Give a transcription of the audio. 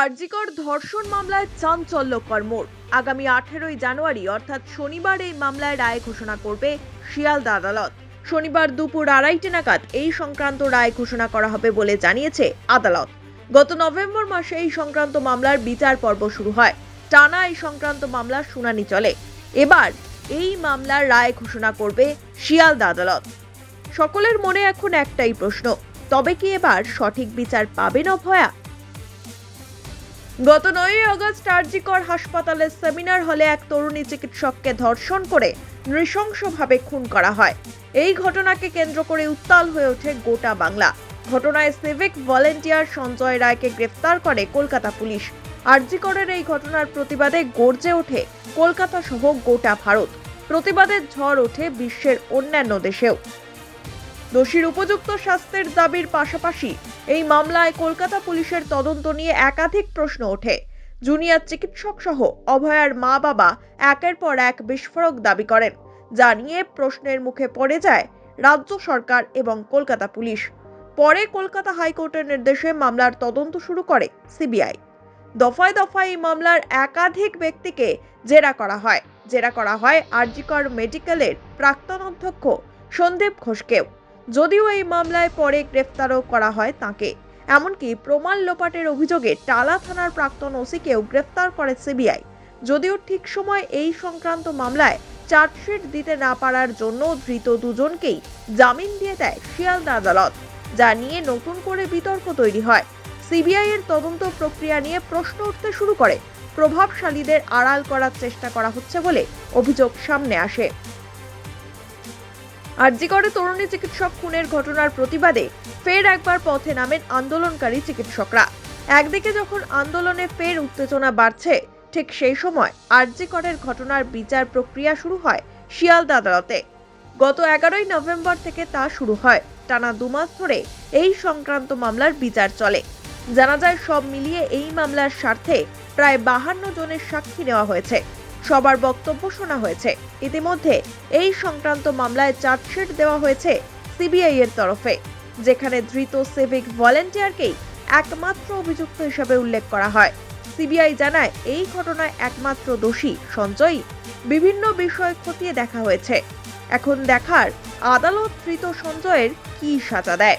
আরজিকর ধর্ষণ মামলায় চাঞ্চল্যকর মোড়। আগামী আঠেরোই জানুয়ারি, অর্থাৎ শনিবার, এই মামলায় রায় ঘোষণা করবে শিয়ালদা আদালত। শনিবার দুপুর আড়াইটে নাগাদ এই সংক্রান্ত রায় ঘোষণা করা হবে বলে জানিয়েছে আদালত। গত নভেম্বর মাসে এই সংক্রান্ত মামলার বিচার পর্ব শুরু হয়। টানা এই সংক্রান্ত মামলার শুনানি চলে। এবার এই মামলার রায় ঘোষণা করবে শিয়ালদা আদালত। সকলের মনে এখন একটাই প্রশ্ন, তবে কি এবার সঠিক বিচার পাবেন অভয়া গত নয়ই আগস্ট আরজিকর হাসপাতালের সেমিনার হলে এক তরুণী চিকিৎসককে ধর্ষণ করে নৃশংসভাবে খুন করা হয়। এই ঘটনাকে কেন্দ্র করে উত্তাল হয়ে ওঠে গোটা বাংলা। ঘটনায় সিভিক ভলেন্টিয়ার সঞ্জয় রায়কে গ্রেফতার করে কলকাতা পুলিশ। আরজিকরের এই ঘটনার প্রতিবাদে গর্জে ওঠে কলকাতা সহ গোটা ভারত। প্রতিবাদের ঝড় ওঠে বিশ্বের অন্যান্য দেশেও। দোষীর উপযুক্ত শাস্তির দাবির পাশাপাশি এই মামলায় কলকাতা পুলিশের তদন্ত নিয়ে একাধিক প্রশ্ন ওঠে। জুনিয়র চিকিৎসক সহ অভয়ার মা বাবা একের পর এক বিস্ফোরক দাবি করেন। যা নিয়ে প্রশ্নের মুখে পড়ে যায় রাজ্য সরকার এবং কলকাতা পুলিশ। পরে কলকাতা হাইকোর্টের নির্দেশে মামলার তদন্ত শুরু করে সিবিআই। দফায় দফায় এই মামলার একাধিক ব্যক্তিকে জেরা করা হয়। জেরা করা হয় আরজিকর মেডিকেলের প্রাক্তন অধ্যক্ষ সন্দীপ ঘোষকেও। যদিও এই মামলায় পরে গ্রেফতারও করা হয় তাকে। এমনকি প্রমাণ লোপাটের অভিযোগে টালা থানার প্রাক্তন ওসিকেও গ্রেফতার করে সিবিআই। যদিও ঠিক সময় এই সংক্রান্ত মামলায় চার্জশিট দিতে না পারার জন্য ধৃত দুজনকেই জামিন দিয়ে দেয় শিয়ালদা আদালত, যা নিয়ে নতুন করে বিতর্ক তৈরি হয়। সিবিআই এর তদন্ত প্রক্রিয়া নিয়ে প্রশ্ন উঠতে শুরু করে, প্রভাবশালীদের আড়াল করার চেষ্টা করা হচ্ছে বলে অভিযোগ সামনে আসে। আরজিকরে তরুণী চিকিৎসক খুনের ঘটনার প্রতিবাদে ফের একবার পথে নামেন আন্দোলনকারী চিকিৎসকরা। একদিকে যখন আন্দোলনে ফের উত্তেজনা বাড়ছে, ঠিক সেই সময় আরজিকরের ঘটনার বিচার প্রক্রিয়া শুরু হয় শিয়ালদা আদালতে। গত এগারোই নভেম্বর থেকে তা শুরু হয়। টানা দুমাস ধরে এই সংক্রান্ত মামলার বিচার চলে। জানা যায়, সব মিলিয়ে এই মামলার স্বার্থে প্রায় বাহান্ন জনের সাক্ষী নেওয়া হয়েছে। সবার বক্তব্য শোনা হয়েছে। ইতিমধ্যে এই সংক্রান্ত মামলায় চার্জশিট দেওয়া হয়েছে সিবিআই এর তরফে, যেখানে ধৃত সিভিক ভলেন্টিয়ারকেই একমাত্র অভিযুক্ত হিসেবে উল্লেখ করা হয়। সিবিআই জানায়, এই ঘটনায় একমাত্র দোষী সঞ্জয়ই বিভিন্ন বিষয় খতিয়ে দেখা হয়েছে। এখন দেখার আদালত ধৃত সঞ্জয়ের কি সাজা দেয়।